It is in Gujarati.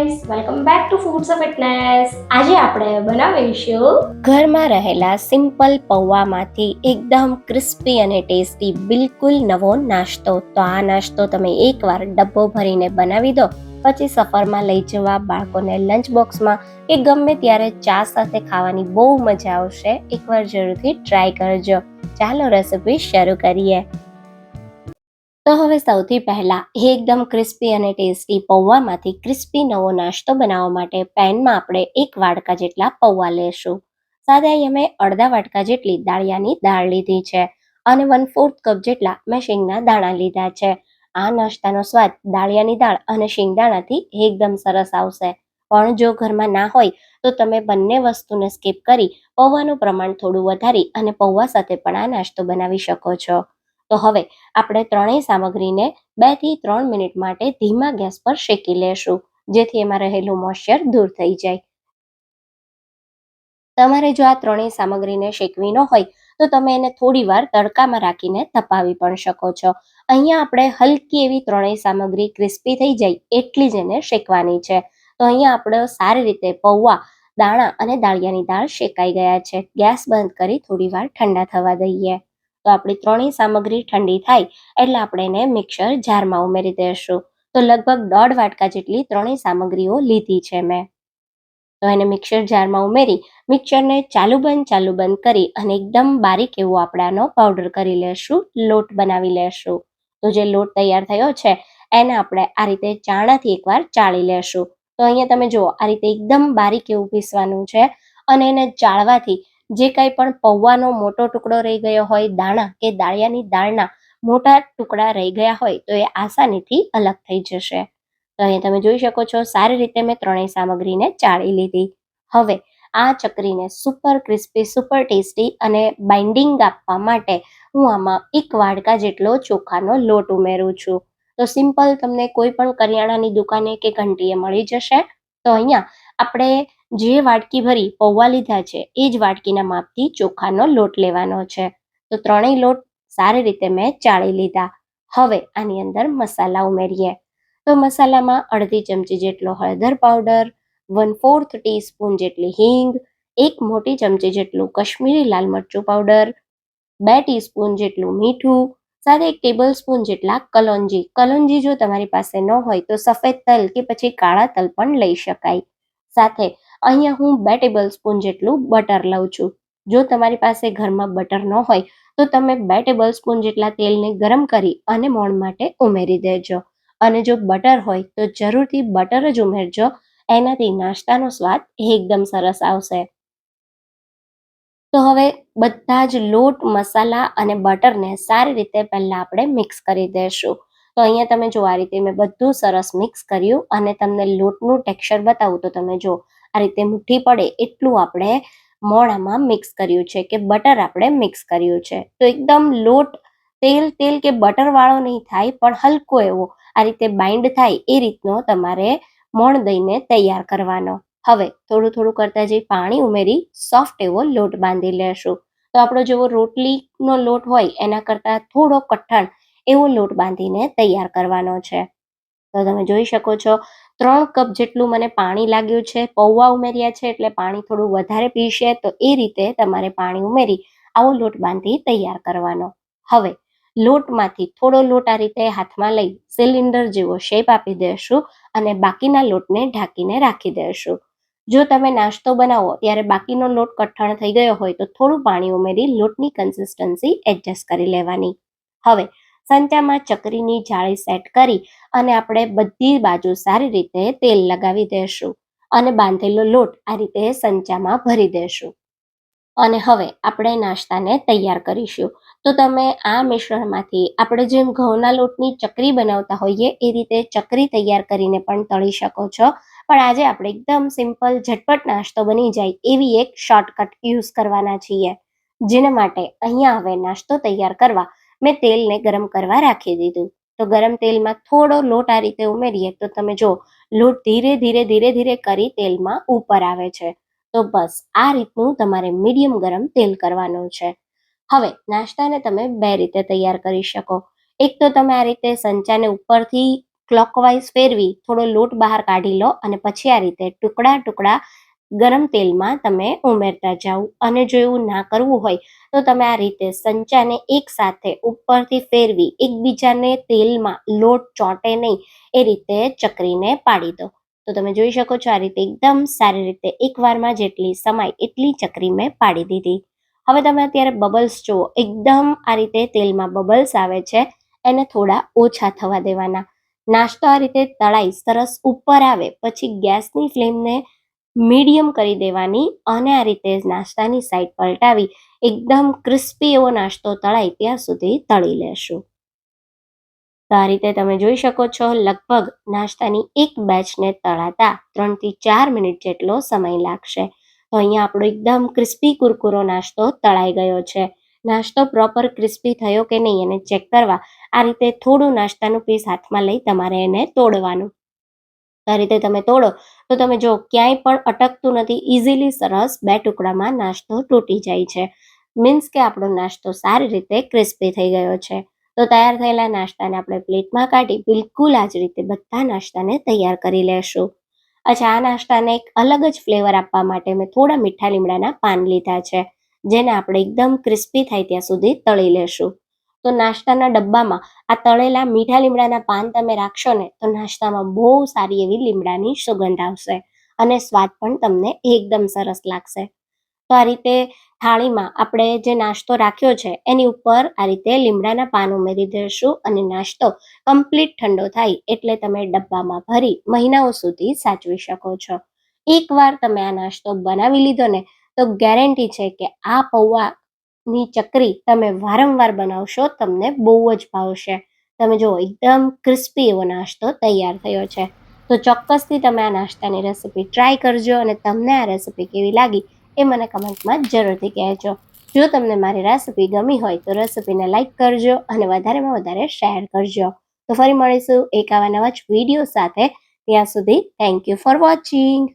Friends welcome back to foods of fitness આજે આપણે બનાવીશું ઘરમાં રહેલા સિમ્પલ પૌવામાંથી એકદમ ક્રિસ્પી અને ટેસ્ટી બિલકુલ નવો નાસ્તો. તો આ નાસ્તો તમે એકવાર ડબ્બો ભરીને બનાવી દો, પછી સફરમાં લઈ જવા બાળકોને લંચ બોક્સમાં કે ગમે ત્યારે ચા સાથે ખાવાની બહુ મજા આવશે. એકવાર જરૂરથી ટ્રાય કરજો. ચાલો રેસિપી શરૂ કરીએ. તો હવે સૌથી પહેલાં એકદમ ક્રિસ્પી અને ટેસ્ટી પૌવામાંથી ક્રિસ્પી નવો નાસ્તો બનાવવા માટે પેનમાં આપણે એક વાડકા જેટલા પૌવા લેશું. સાથે અહીં અમે અડધા વાટકા જેટલી દાળિયાની દાળ લીધી છે અને વન ફોર્થ કપ જેટલા મેં શીંગના દાણા લીધા છે. આ નાસ્તાનો સ્વાદ દાળિયાની દાળ અને શીંગદાણાથી એકદમ સરસ આવશે. પણ જો ઘરમાં ના હોય તો તમે બંને વસ્તુને સ્કીપ કરી પૌવાનું પ્રમાણ થોડું વધારી અને પૌવા સાથે પણ આ નાસ્તો બનાવી શકો છો. તો હવે આપણે ત્રણેય સામગ્રીને બેથી ત્રણ મિનિટ માટે ધીમા ગેસ પર શેકી લેશું, જેથી એમાં રહેલું મોઇશ્ચર દૂર થઈ જાય. તમારે જો આ ત્રણેય સામગ્રીને શેકવી ન હોય, તો તમે એને થોડી વાર તડકામાં રાખીને તપાવી પણ શકો છો. અહીંયા આપણે હલકી એવી ત્રણેય સામગ્રી ક્રિસ્પી થઈ જાય એટલી જ એને શેકવાની છે. તો અહીંયા આપણે સારી રીતે પૌવા, દાણા અને દાળિયાની દાળ શેકાઈ ગયા છે. ગેસ બંધ કરી થોડી વાર ઠંડા થવા દઈએ. તો આપણી ત્રણેય સામગ્રી ઠંડી થાય એટલે આપણે એને મિક્સર જારમાં ઉમેરી દઈશું તો લગભગ દોઢ વાટકા જેટલી ત્રણેય સામગ્રીઓ લીધી છે મેં. તો એને મિક્સર જારમાં ઉમેરી, મિક્સરને ચાલુ બંધ ચાલુ બંધ કરી અને એકદમ બારીક એવો આપણે આનો પાવડર કરી લેશું, લોટ બનાવી લેશું. તો જે લોટ તૈયાર થયો છે, એને આપણે આ રીતે ચાણાથી એકવાર ચાળી લેશું. તો અહીંયા તમે જુઓ, આ રીતે એકદમ બારીક એવું પીસવાનું છે અને એને ચાળવાથી જે કંઈ પણ પૌવાનો મોટો ટુકડો રહી ગયો હોય, દાણા કે દાળિયાની દાળના મોટા ટુકડા રહી ગયા હોય, તો એ આસાનીથી અલગ થઈ જશે. તો અહીંયા તમે જોઈ શકો છો, સારી રીતે મેં ત્રણેય સામગ્રીને ચાળી લીધી. હવે આ ચકરીને સુપર ક્રિસ્પી સુપર ટેસ્ટી અને બાઇન્ડિંગ આપવા માટે હું આમાં એક વાડકા જેટલો ચોખાનો લોટ ઉમેરું છું. તો સિમ્પલ તમને કોઈ પણ કરિયાણાની દુકાને કે ઘંટીએ મળી જશે. તો અહીંયા આપણે જે વાટકી ભરી પૌવા લીધા છે, એ જ વાટકીના માપથી ચોખાનો લોટ લેવાનો છે. તો ત્રણેય લોટ સારી રીતે મેં ચાળી લીધા. હવે આની અંદર મસાલા ઉમેરીએ. તો મસાલામાં અડધી ચમચી જેટલો હળદર પાવડર વન ફોર્થ ટીસ્પૂન જેટલી હિંગ, એક મોટી ચમચી જેટલું કશ્મીરી લાલ મરચું પાવડર, બે ટીસ્પૂન જેટલું મીઠું, સાથે એક ટેબલ સ્પૂન જેટલા કલોંજી. કલોંજી જો તમારી પાસે ન હોય તો સફેદ તલ કે પછી કાળા તલ પણ લઈ શકાય. સાથે અહીંયા હું બે ટેબલ સ્પૂન જેટલું બટર લઉં છું. જો તમારી પાસે ઘરમાં બટર ન હોય, તો તમે બે ટેબલ સ્પૂન જેટલા તેલને ગરમ કરી અને મોણ માટે ઉમેરી દેજો. અને જો બટર હોય, તો જરૂરથી બટર જ ઉમેરજો. એનાથી નાસ્તાનો સ્વાદ એકદમ સરસ આવશે. તો હવે બધા જ લોટ, મસાલા અને બટરને સારી રીતે પહેલાં આપણે મિક્સ કરી દઈશું તો અહીંયા તમે જો આ રીતે મેં બધું સરસ મિક્સ કર્યું અને તમને લોટનું ટેક્સચર બતાવું તો તમે જો આ રીતે મુઠ્ઠી પડે એટલું આપણે મોણામાં મિક્સ કર્યું છે કે બટર આપણે મિક્સ કર્યું છે. તો એકદમ લોટ, તેલ તેલ કે બટરવાળો નહીં થાય, પણ હલકો એવો આ રીતે બાઇન્ડ થાય એ રીતનો તમારે મોણ દઈને તૈયાર કરવાનો. હવે થોડું થોડું કરતાં જઈ પાણી ઉમેરી સોફ્ટ એવો લોટ બાંધી લેશું. તો આપણો જેવો રોટલીનો લોટ હોય એના કરતાં થોડો કઠણ એવો લોટ બાંધીને તૈયાર કરવાનો છે. તો તમે જોઈ શકો છો ત્રણ કપ જેટલું મને પાણી લાગ્યું છે, પૌવા ઉમેર્યા છે એટલે પાણી થોડું વધારે પીશે તો એ રીતે તમારે પાણી ઉમેરી આવો લોટ બાંધી તૈયાર કરવાનો. હવે, લોટમાંથી થોડો લોટ આ રીતે હાથમાં લઈ સિલિન્ડર જેવો શેપ આપી દેશું અને બાકીના લોટને ઢાંકીને રાખી દેશું. જો તમે નાસ્તો બનાવો ત્યારે બાકીનો લોટ કઠણ થઈ ગયો હોય તો થોડું પાણી ઉમેરી લોટની કન્સિસ્ટન્સી એડજસ્ટ કરી લેવાની. હવે સંચામાં ચકરીની જાળી સેટ કરી અને આપણે બધી બાજુ સારી રીતે તેલ લગાવી દેશું અને બાંધેલો લોટ આ રીતે સંચામાં ભરી દેશું. અને હવે આપણે નાસ્તાને તૈયાર કરીશું. તો તમે આ મિશ્રણમાંથી આપણે જેમ ઘઉંના લોટની ચકરી બનાવતા હોઈએ એ રીતે ચકરી તૈયાર કરીને પણ તળી શકો છો. પણ આજે આપણે એકદમ સિમ્પલ ઝટપટ નાસ્તો બની જાય એવી એક શોર્ટકટ યુઝ કરવાના છીએ. જેના માટે અહીંયા હવે નાસ્તો તૈયાર કરવા મેં તેલને ગરમ કરવા રાખી દીધું. તો ગરમ તેલમાં થોડો લોટ આ રીતે ઉમેરીએ તો તમે જો લોટ ધીરે ધીરે ધીરે ધીરે કરી તેલમાં ઉપર આવે છે. તો બસ, આ રીતનું તમારે મીડિયમ ગરમ તેલ કરવાનું છે. હવે, નાસ્તાને તમે બે રીતે તૈયાર કરી શકો. એક તો તમે આ રીતે સંચાને ઉપરથી ક્લોકવાઇઝ ફેરવી, થોડો લોટ બહાર કાઢી લો અને પછી આ રીતે ટુકડા ટુકડા ગરમ તેલમાં તમે ઉમેરતા જાઓ અને જો એવું ના કરવું હોય, તો તમે આ રીતે સંચાને એક સાથે ઉપરથી ફેરવી એકબીજાને તેલમાં લોટ ચોંટે નહીં, એ રીતે ચકરીને પાડી દો. તો તમે જોઈ શકો છો આ રીતે એકદમ સારી રીતે એકવારમાં જેટલી સમાય એટલી ચકરી મેં પાડી દીધી. હવે તમે અત્યારે બબલ્સ જુઓ, એકદમ આ રીતે તેલમાં બબલ્સ આવે છે, એને થોડા ઓછા થવા દેવાના. નાસ્તો આ રીતે તળાઈ સરસ ઉપર આવે, પછી ગેસની ફ્લેમને મીડિયમ કરી દેવાની અને આ રીતે નાસ્તાની સાઈડ પલટાવી એકદમ ક્રિસ્પી એવો નાસ્તો તળાય ત્યાં સુધી તળી લેશું. તો આ રીતે તમે જોઈ શકો છો, લગભગ નાસ્તાની એક બેચને તળાતા ત્રણથી ચાર મિનિટ જેટલો સમય લાગશે. તો અહીંયા આપણો એકદમ ક્રિસ્પી કુરકુરો નાસ્તો તળાઈ ગયો છે. નાસ્તો પ્રોપર ક્રિસ્પી થયો કે નહીં એને ચેક કરવા. આ રીતે થોડું નાસ્તાનું પીસ હાથમાં લઈ તમારે એને તોડવાનું. આ રીતે તમે તોડો, તો તમે જો ક્યાંય પણ અટકતું નથી ઇઝીલી સરસ બે ટુકડામાં નાસ્તો તૂટી જાય છે. મીન્સ કે આપણો નાસ્તો સારી રીતે ક્રિસ્પી થઈ ગયો છે. તો તૈયાર થયેલા નાસ્તાને આપણે પ્લેટમાં કાઢી બિલકુલ આ જ રીતે બધા નાસ્તાને તૈયાર કરી લેશું. અચ્છા, આ નાસ્તાને એક અલગ જ ફ્લેવર આપવા માટે મેં થોડા મીઠા લીમડાના પાન લીધા છે, જેને આપણે એકદમ ક્રિસ્પી થાય ત્યાં સુધી તળી લેશું. તો નાસ્તાના ડબ્બામાં આ તળેલા મીઠા લીમડાના પાન તમે રાખશો ને, તો નાસ્તામાં બહુ સારી એવી લીમડાની સુગંધ આવશે અને સ્વાદ પણ તમને એકદમ સરસ લાગશે. તો આ રીતે થાળીમાં આપણે જે નાસ્તો રાખ્યો છે, એની ઉપર આ રીતે લીમડાના પાન ઉમેરી દઈશું અને નાસ્તો કમ્પ્લીટ ઠંડો થાય એટલે તમે ડબ્બામાં ભરી મહિનાઓ સુધી સાચવી શકો છો. એકવાર તમે આ નાસ્તો બનાવી લીધો ને, તો ગેરંટી છે કે આ પૌવાની ચકરી તમે વારંવાર બનાવશો, તમને બહુ જ ભાવશે. તમે જુઓ એકદમ ક્રિસ્પી એવો નાસ્તો તૈયાર થયો છે. તો ચોક્કસથી તમે આ નાસ્તાની રેસિપી ટ્રાય કરજો અને તમને આ રેસિપી કેવી લાગી એ મને કમેન્ટમાં જરૂરથી કહેજો. જો તમને મારી રેસિપી ગમી હોય તો રેસિપીને લાઇક કરજો અને વધારેમાં વધારે શેર કરજો. તો ફરી મળીશું એક આવા નવા જ વીડિયો સાથે. ત્યાં સુધી થેન્ક યુ ફોર વોચિંગ